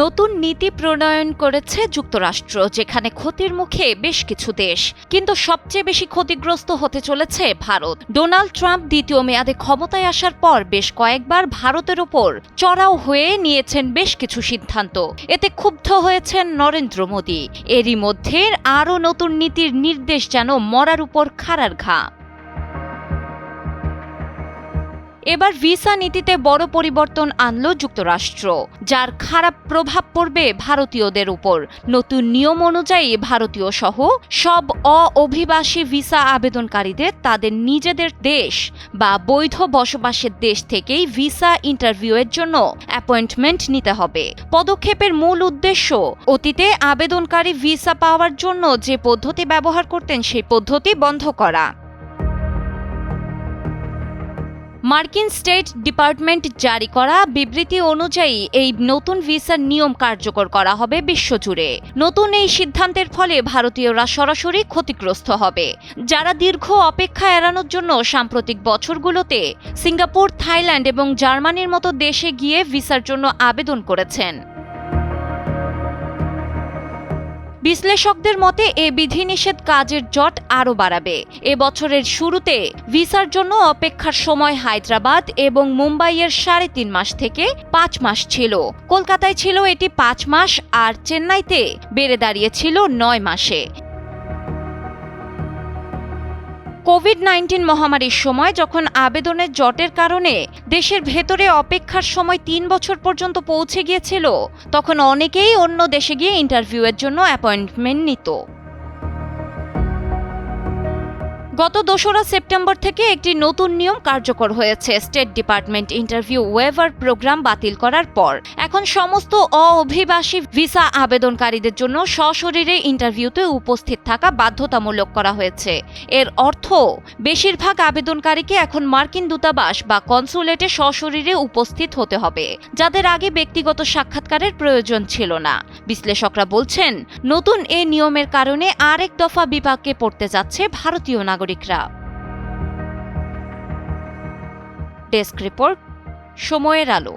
নতুন নীতি প্রণয়ন করেছে যুক্তরাষ্ট্র, যেখানে ক্ষতির মুখে বেশ কিছু দেশ। কিন্তু সবচেয়ে বেশি ক্ষতিগ্রস্ত হতে চলেছে ভারত। ডোনাল্ড ট্রাম্প দ্বিতীয় মেয়াদে ক্ষমতায় আসার পর বেশ কয়েকবার ভারতের ওপর চড়াও হয়ে নিয়েছেন বেশ কিছু সিদ্ধান্ত। এতে ক্ষুব্ধ হয়েছেন নরেন্দ্র মোদী। এরই মধ্যে আরও নতুন নীতির নির্দেশ যেন মরার উপর খাড়ার ঘা। এবার ভিসা নীতিতে বড় পরিবর্তন আনল যুক্তরাষ্ট্র, যার খারাপ প্রভাব পড়বে ভারতীয়দের উপর। নতুন নিয়ম অনুযায়ী ভারতীয় সহ সব অ অভিবাসী ভিসা আবেদনকারীদের তাদের নিজেদের দেশ বা বৈধ বসবাসের দেশ থেকেই ভিসা ইন্টারভিউয়ের জন্য অ্যাপয়েন্টমেন্ট নিতে হবে। পদক্ষেপের মূল উদ্দেশ্য, অতীতে আবেদনকারী ভিসা পাওয়ার জন্য যে পদ্ধতি ব্যবহার করতেন সেই পদ্ধতি বন্ধ করা। মার্কিন স্টেট ডিপার্টমেন্ট জারি করা বিবৃতি অনুযায়ী এই নতুন ভিসার নিয়ম কার্যকর করা হবে বিশ্বজুড়ে। নতুন এই সিদ্ধান্তের ফলে ভারতীয়রা সরাসরি ক্ষতিগ্রস্ত হবে। যারা দীর্ঘ অপেক্ষা এড়ানোর জন্য সাম্প্রতিক বছরগুলোতে সিঙ্গাপুর, থাইল্যান্ড এবং জার্মানির মতো দেশে গিয়ে ভিসার জন্য আবেদন করেছেন। বিশ্লেষকদের মতে, এ বিধিনিষেধ কাজের জট আরও বাড়াবে। এ বছরের শুরুতে ভিসার জন্য অপেক্ষার সময় হায়দ্রাবাদ এবং মুম্বাইয়ের সাড়ে তিন মাস থেকে পাঁচ মাস ছিল। কলকাতায় ছিল এটি পাঁচ মাস, আর চেন্নাইতে বেড়ে দাঁড়িয়েছিল নয় মাসে। কোভিড নাইন্টিন মহামারীর সময় যখন আবেদনের জটের কারণে দেশের ভেতরে অপেক্ষার সময় তিন বছর পর্যন্ত পৌঁছে গিয়েছিল, তখন অনেকেই অন্য দেশে গিয়ে ইন্টারভিউয়ের জন্য অ্যাপয়েন্টমেন্ট নিত। গত দোসরা সেপ্টেম্বর থেকে একটি নতুন নিয়ম কার্যকর হয়েছে। State department interview waiver program বাতিল করার পর। এখন সমস্ত অ অভিবাসী ভিসা আবেদনকারীদের জন্য সশরীরে ইন্টারভিউতে উপস্থিত থাকা বাধ্যতামূলক করা হয়েছে। এর অর্থ, বেশিরভাগ আবেদনকারীকে এখন মার্কিন দূতাবাস বা কনসুলেটে সশরীরে উপস্থিত হতে হবে, যাদের আগে ব্যক্তিগত সাক্ষাৎকারের প্রয়োজন ছিল না। বিশ্লেষকরা বলছেন, নতুন এ নিয়মের কারণে আরেক দফা বিপাকে পড়তে যাচ্ছে ভারতীয় নাগরিকরা। ডেস্ক রিপোর্ট সময়ের আলো।